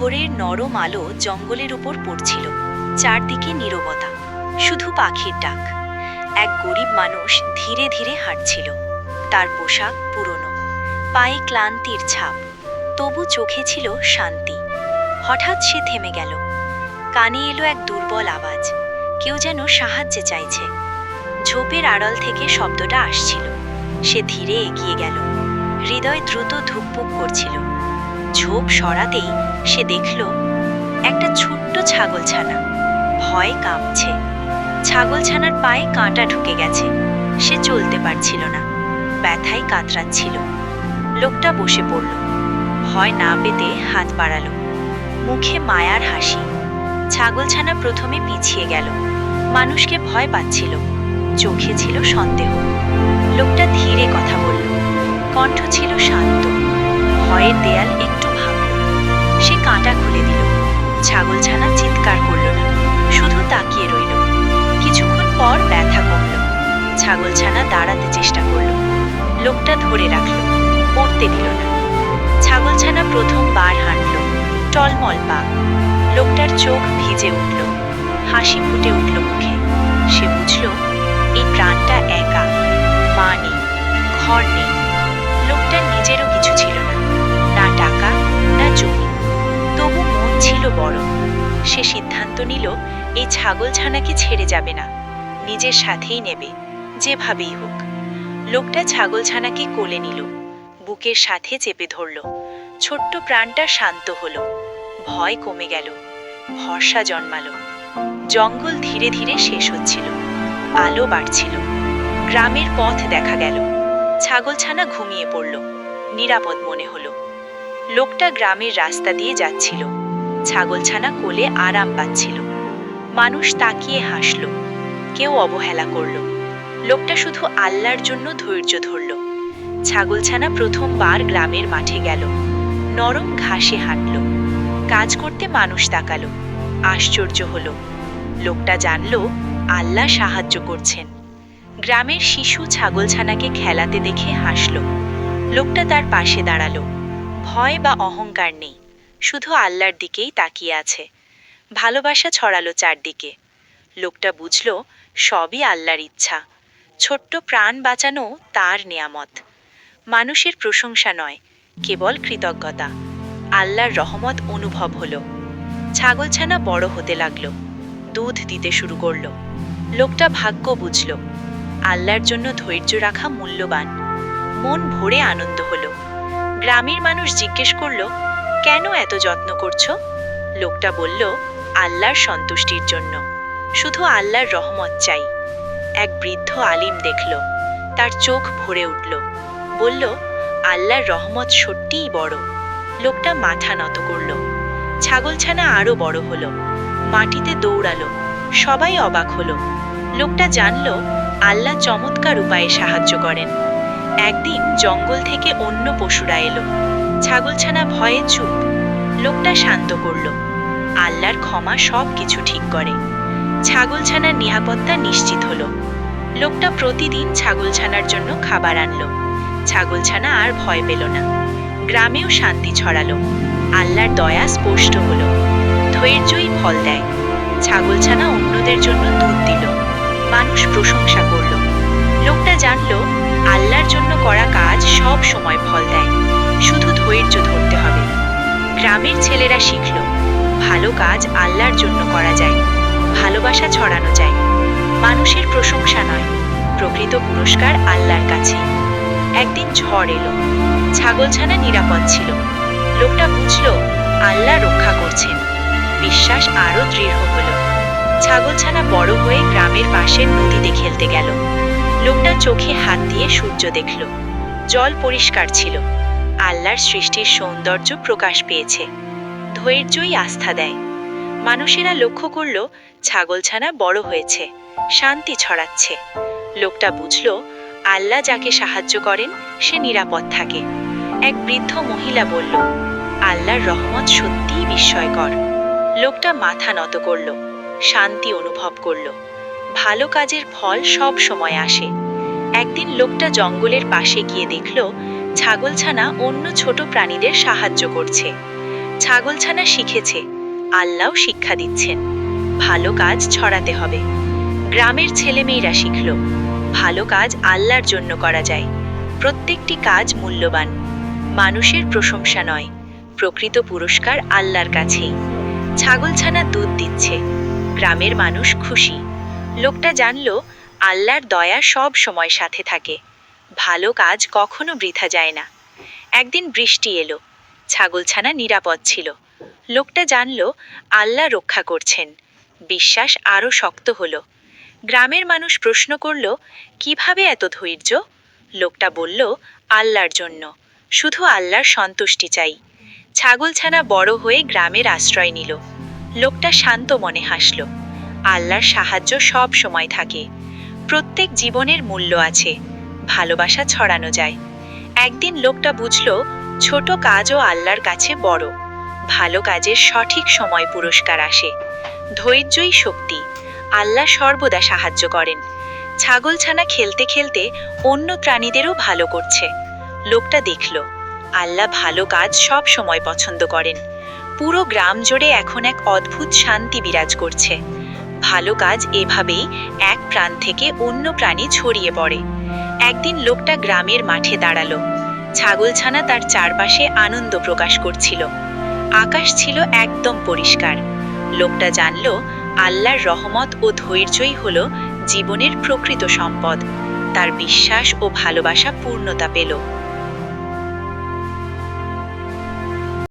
ভোরের নরম আলো জঙ্গলের উপর পড়ছিল। চারদিকে নীরবতা, শুধু পাখির ডাক। এক গরিব মানুষ ধীরে ধীরে হাঁটছিল। তার পোশাক পুরনো, পায়ে ক্লান্তির ছাপ, তবু চোখে ছিল শান্তি। হঠাৎ সে থেমে গেল। কানে এলো এক দুর্বল আওয়াজ, কেউ যেন সাহায্যে চাইছে। ঝোপের আড়াল থেকে শব্দটা আসছিল। সে ধীরে এগিয়ে গেল। হৃদয় দ্রুত ধুকপুক করছিল। ঝোপ সরাতেই সে দেখল একটা ছোট্ট ছাগলছানা। ভয় কাঁপছে। ছাগলছানার পায়ে কাঁটা ঢুকে গেছে। সে চলতে পারছিল না। ব্যথায় কাতরাচ্ছিল। লোকটা বসে পড়ল। ভয় না পেতে হাত বাড়ালো। মুখে মায়ার হাসি। ছাগলছানা প্রথমে পিছিয়ে গেল। মানুষকে ভয় পাচ্ছিল। চোখে ছিল সন্দেহ। লোকটা ধীরে কথা বলল। কণ্ঠ ছিল শান্ত। ভয়ের দেয়াল একটু ভাঙল। সে কাঁটা খুলে দিল। ছাগলছানা চিৎকার করল না। শুধু তাকিয়ে রইল। কিছুক্ষণ পর ব্যথা কমল। ছাগলছানা দাঁড়াতে চেষ্টা করল। লোকটা ধরে রাখল। পড়তে দিল না। ছাগলছানা প্রথমবার হাঁটল। টলমল পা। লোকটার চোখ ভিজে উঠল। হাসি ফুটে উঠল মুখে। সে বুঝল, এই প্রাণটা একা। মা নেই। ঘর নেই। বড়। সে সিদ্ধান্ত নিল, এই ছাগলছানাকে ছেড়ে যাবে না। নিজের সাথেই নেবে, যেভাবেই হোক। লোকটা ছাগলছানাকে কোলে নিল, বুকের সাথে চেপে ধরল। ছোট্ট প্রাণটা শান্ত হলো। ভয় কমে গেল, ভরসা জন্মালো। জঙ্গল ধীরে ধীরে শেষ হচ্ছিল, আলো বাড়ছিল। গ্রামের পথ দেখা গেল। ছাগলছানা ঘুমিয়ে পড়ল, নিরাপদ মনে হলো। লোকটা গ্রামের রাস্তা দিয়ে যাচ্ছিল। ছাগলছানা কোলে আরাম পাচ্ছিল। মানুষ তাকিয়ে হাসল। কেউ অবহেলা করল। লোকটা শুধু আল্লাহর জন্য ধৈর্য ধরল। ছাগলছানা প্রথমবার গ্রামের মাঠে গেল। নরম ঘাসে হাঁটল। কাজ করতে মানুষ তাকালো। আশ্চর্য হল। লোকটা জানল, আল্লাহ সাহায্য করছেন। গ্রামের শিশু ছাগলছানাকে খেলাতে দেখে হাসল। লোকটা তার পাশে দাঁড়াল। ভয় বা অহংকার নেই। শুধু আল্লাহর দিকেই তাকিয়ে আছে। ভালোবাসা ছড়ালো চারদিকে। লোকটা বুঝল, সবই আল্লাহর ইচ্ছা। ছোট্ট প্রাণ বাঁচানো তার নেয়ামত। মানুষের প্রশংসা নয়, কেবল কৃতজ্ঞতা। আল্লাহর রহমত অনুভব হলো। ছাগলছানা বড় হতে লাগল। দুধ দিতে শুরু করল। লোকটা ভাগ্য বুঝল। আল্লাহর জন্য ধৈর্য রাখা মূল্যবান। মন ভরে আনন্দ হলো। গ্রামের মানুষ জিজ্ঞেস করল কেন এত যত্ন করছ? লোকটা বলল, আল্লাহর সন্তুষ্টির জন্য। শুধু আল্লাহর রহমত চাই। এক বৃদ্ধ আলিম দেখল, তার চোখ ভরে উঠল। বলল, আল্লাহর রহমত সত্যিই বড়। লোকটা মাথা নত করল। ছাগলছানা আরও বড় হলো। মাটিতে দৌড়ালো। সবাই অবাক হলো। লোকটা জানল, আল্লাহ চমৎকার উপায়ে সাহায্য করেন। একদিন জঙ্গল থেকে অন্য পশুরা এলো। ছাগলছানা ভয়ে চুপ। লোকটা শান্ত করল। আল্লাহর ক্ষমা সব কিছু ঠিক করে। ছাগলছানার নিরাপত্তা নিশ্চিত হলো। লোকটা প্রতিদিন ছাগলছানার জন্য খাবার আনলো। ছাগলছানা আর ভয় পেল না। গ্রামেও শান্তি ছড়ালো। আল্লাহর দয়া স্পষ্ট হলো। ধৈর্যই ফল দেয়। ছাগলছানা অন্যদের জন্য দুধ দিল। মানুষ প্রশংসা করল। লোকটা জানল, আল্লাহর জন্য করা কাজ সব সময় ফল দেয়। শুধু ধৈর্য ধরতে হবে। গ্রামের ছেলেরা শিখল, ভালো কাজ আল্লাহর জন্য করা যায়, ভালোবাসা ছড়ানো যায়। মানুষের প্রশংসা নয়, প্রকৃত পুরস্কার আল্লাহর কাছে। একদিন ঝড় এলো, ছাগলছানা নিরাপদ ছিল। লোকটা বুঝল, আল্লাহ রক্ষা করছেন। বিশ্বাস আরও দৃঢ় হলো। ছাগলছানা বড় হয়ে গ্রামের পাশের নদীতে খেলতে গেল। লোকটা চোখে হাত দিয়ে সূর্য দেখল। জল পরিষ্কার ছিল। আল্লাহর সৃষ্টির সৌন্দর্য প্রকাশ পেয়েছে। ধৈর্যই আস্থা দেয়। মানুষেরা লক্ষ্য করল, ছাগলছানা বড় হয়েছে, শান্তি ছড়াচ্ছে। লোকটা বুঝল, আল্লাহ যাকে সাহায্য করেন, সে নিরাপদ থাকে। এক বৃদ্ধ মহিলা বলল, আল্লাহর রহমত সত্যিই বিস্ময়কর। লোকটা মাথা নত করল, শান্তি অনুভব করল। ভালো কাজের ফল সব সময় আসে। একদিন লোকটা জঙ্গলের পাশে গিয়ে দেখল ছাগলছানা অন্য ছোট প্রাণীদের সাহায্য করছে। ছাগলছানা শিখেছে আল্লাহ শিক্ষা দিচ্ছেন। ভালো কাজ ছড়াতে হবে। গ্রামের ছেলেমেয়েরা শিখল, ভালো কাজ আল্লাহর জন্য করা যায়। প্রত্যেকটি কাজ মূল্যবান। মানুষের প্রশংসা নয়, প্রকৃত পুরস্কার আল্লাহর কাছেই। ছাগলছানা দুধ দিচ্ছে, গ্রামের মানুষ খুশি। লোকটা জানল, আল্লাহর দয়া সব সময় সাথে থাকে। ভালো কাজ কখনো বৃথা যায় না। একদিন বৃষ্টি এলো। ছাগলছানা নিরাপদ ছিল। লোকটা জানল, আল্লাহ রক্ষা করছেন। বিশ্বাস আরও শক্ত হলো। গ্রামের মানুষ প্রশ্ন করল, কীভাবে এত ধৈর্য? লোকটা বলল, আল্লাহর জন্য। শুধু আল্লাহর সন্তুষ্টি চাই। ছাগলছানা বড় হয়ে গ্রামের আশ্রয় নিল। লোকটা শান্ত মনে হাসল। আল্লাহর সাহায্য সব সময় থাকে। প্রত্যেক জীবনের মূল্য আছে। ভালোবাসা ছড়ানো যায়। একদিন লোকটা বুঝল, ছোট কাজও আল্লাহর কাছে বড়। ভালো কাজের সঠিক সময় পুরস্কার আসে। ধৈর্যই শক্তি। আল্লাহ সর্বদা সাহায্য করেন। ছাগলছানা খেলতে খেলতে অন্য প্রাণীদেরও ভালো করছে। লোকটা দেখল, আল্লাহ ভালো কাজ সব সময় পছন্দ করেন। পুরো গ্রাম জুড়ে এখন এক অদ্ভুত শান্তি বিরাজ করছে। ভালো কাজ এভাবেই এক প্রাণ থেকে অন্য প্রাণী ছড়িয়ে পড়ে। একদিন লোকটা গ্রামের মাঠে দাঁড়াল। ছাগলছানা তার চারপাশে আনন্দ প্রকাশ করছিল। আকাশ ছিল একদম পরিষ্কার। লোকটা জানল, আল্লাহর রহমত ও ধৈর্যই হল জীবনের প্রকৃত সম্পদ। তার বিশ্বাস ও ভালোবাসা পূর্ণতা পেল।